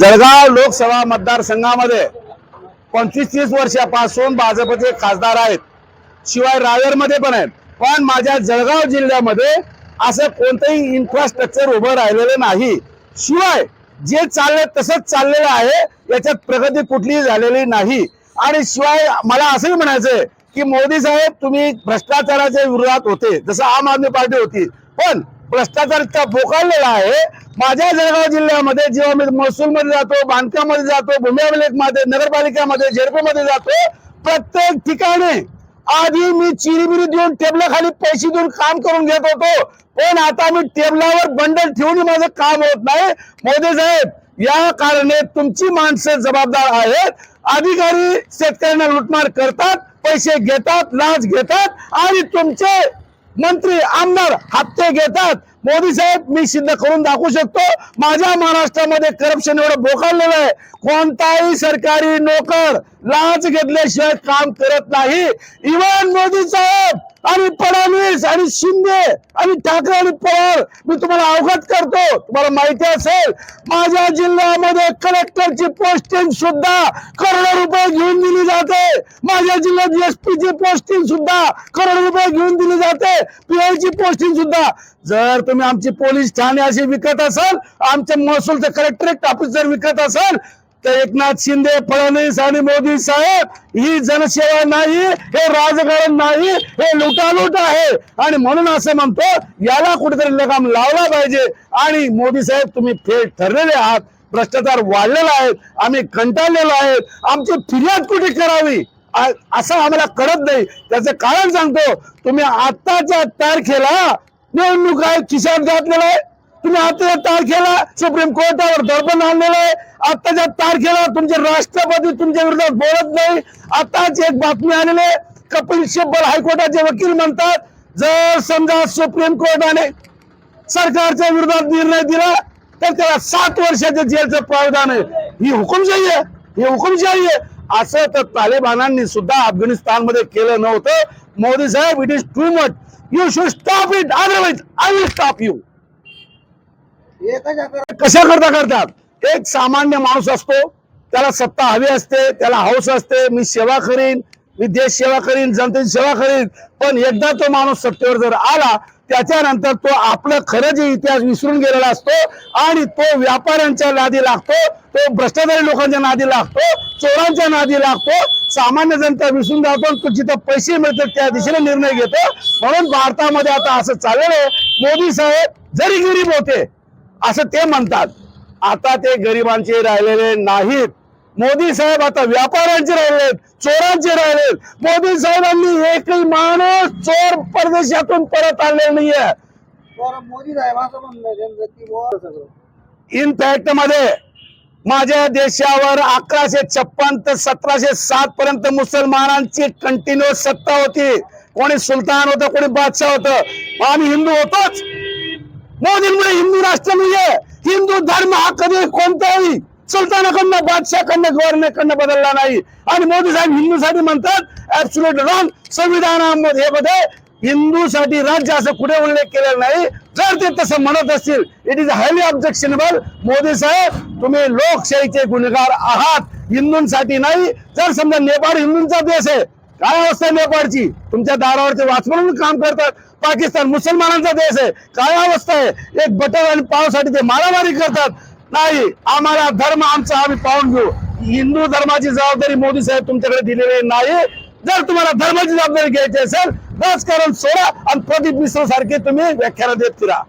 जळगाव लोकसभा मतदारसंघामध्ये पंचवीस तीस वर्षापासून भाजपचे खासदार आहेत. शिवाय रावेरमध्ये पण आहेत. पण माझ्या जळगाव जिल्ह्यामध्ये असं कोणतंही इन्फ्रास्ट्रक्चर उभं राहिलेलं नाही. शिवाय जे चाललंय तसंच चाललेलं आहे याच्यात प्रगती कुठलीही झालेली नाही. आणि शिवाय मला असंही म्हणायचंय की मोदी साहेब तुम्ही भ्रष्टाचाराच्या विरोधात होते जसं आम आदमी पार्टी होती. पण भ्रष्टाचार इतका बोकाळलेला आहे. माझ्या जळगाव जिल्ह्यामध्ये जेव्हा मी महसूलमध्ये जातो बांधकामामध्ये जातो भूमी नगरपालिकामध्ये नगरपालिकेमध्ये जातो प्रत्येक ठिकाणी आधी मी चिरीबिरी देऊन टेबलाखाली पैसे देऊन काम करून घेत होतो. पण आता मी टेबलावर बंडल ठेवून माझं काम होत नाही. मोदी साहेब या कारणे तुमची माणसं जबाबदार आहेत. अधिकारी शेतकऱ्यांना लुटमार करतात पैसे घेतात लाच घेतात आणि तुमचे मंत्री आमदार हप्ते घेतात. मोदी साहेब मी सिद्ध करून दाखवू शकतो माझ्या महाराष्ट्रामध्ये करप्शन एवढं बोकाळलेलं आहे. कोणताही सरकारी नोकर लाच घेतल्याशिवाय काम करत नाही. इवन मोदी साहेब आणि फडणवीस आणि शिंदे आणि ठाकरे आणि पवार. मी तुम्हाला अवगत करतो तुम्हाला माहिती असेल माझ्या जिल्ह्यामध्ये कलेक्टरची पोस्टिंग सुद्धा करोडो रुपये घेऊन दिली जाते. माझ्या जिल्ह्यात एस ची पोस्टिंग सुद्धा करोडो रुपये घेऊन दिली जाते. पीआयची पोस्टिंग सुद्धा. जर तुम्ही आमची पोलीस ठाणे अशी विकत असाल आमचे महसूलचे कलेक्टरेट ऑफिस जर विकत असाल तर एकनाथ शिंदे फडणवीस आणि मोदी साहेब ही जनसेवा नाही हे राजकारण नाही हे लुटालूट आहे. आणि म्हणून असं म्हणतो याला कुठेतरी लगाम लावला पाहिजे. आणि मोदी साहेब तुम्ही फेल ठरलेले आहात. भ्रष्टाचार वाढलेला आहे. आम्ही कंटाळलेलो आहेत आमची फिर्याद कुठे करावी? असं आम्हाला कळत नाही. त्याचं कारण सांगतो तुम्ही आत्ताच्या तारखेला निवडणूक आहे खिशात घातलेला आहे. तुम्ही आत्ताच्या तारखेला सुप्रीम कोर्टावर दडपण आणलेलं आहे. आताच्या तारखेला तुमचे राष्ट्रपती तुमच्या विरोधात बोलत नाही. आताच एक बातमी आलेली आहे. कपिल सिब्बल हायकोर्टाचे वकील म्हणतात जर समजा सुप्रीम कोर्टाने सरकारच्या विरोधात निर्णय दिला तर त्याला सात वर्षाच्या जेलचं प्रावधान आहे. ही हुकुमशाही आहे. ही हुकुमशाही आहे. असं तर तालिबानांनी सुद्धा अफगाणिस्तानमध्ये केलं नव्हतं. Modi saheb it is too much you should stop it otherwise I will stop you कशा करता करतात? एक सामान्य माणूस असतो त्याला सत्ता हवी असते त्याला हौस असते मी सेवा करीन मी देश सेवा करीन जनतेची सेवा करीन पण एकदा तो माणूस सत्तेवर जर आला त्याच्यानंतर तो आपलं खरं जे इतिहास विसरून गेलेला असतो आणि तो व्यापाऱ्यांच्या नादी लागतो तो भ्रष्टाचारी लोकांच्या नादी लागतो चोरांच्या नादी लागतो सामान्य जनता विसरून जातो तो जिथं पैसे मिळतात त्या दिशेने निर्णय घेतो. म्हणून भारतामध्ये आता असं चाललेलं मोदी साहेब जरी गरीब होते असं ते म्हणतात. आता ते गरिबांचे राहिलेले नाहीत. मोदी साहेब आता व्यापाऱ्यांचे राहिलेत चोरांचे राहिलेत. मोदी साहेबांनी एकही माणूस चोर परदेशातून परत आलेला नाहीये. इनफॅक्टमध्ये माझ्या देशावर अकराशे छप्पन ते सतराशे सात पर्यंत मुसलमानांची कंटिन्युअस सत्ता होती. कोणी सुलतान होतं कोणी बादशाह होतं. आम्ही हिंदू होतोच. मोदींमुळे हिंदू राष्ट्र हिंदू धर्म हा कधी कोणताही सुलतानाकडनं बादशाहकडनं गव्हर्नरकडनं बदलला नाही. आणि मोदी साहेब हिंदूसाठी म्हणतात ऍब्सुलेट रॉंग संविधानामध्ये मध्ये हिंदूसाठी राज्य असं कुठे उल्लेख केलेला नाही. जर ते तसं म्हणत असतील it is highly objectionable Modi saheb तुम्ही लोकशाहीचे गुन्हेगार आहात. हिंदूंसाठी नाही. जर समजा नेपाळ हिंदूंचा देश आहे काय अवस्था आहे नेपाळची? तुमच्या दारावरचे वाचमन काम करतात. पाकिस्तान मुसलमानांचा देश आहे. काय अवस्था आहे? एक बटर आणि पावसाठी ते मारामारी करतात. नाही आम्हाला धर्म आमचा आम्ही पाहून घेऊ. हिंदू धर्माची जबाबदारी मोदी साहेब तुमच्याकडे दिलेली नाही. जर तुम्हाला धर्माची जबाबदारी घ्यायची असेल राजकारण सोडा आणि प्रदीप मिश्र सारखे तुम्ही व्याख्यान देत फिरा.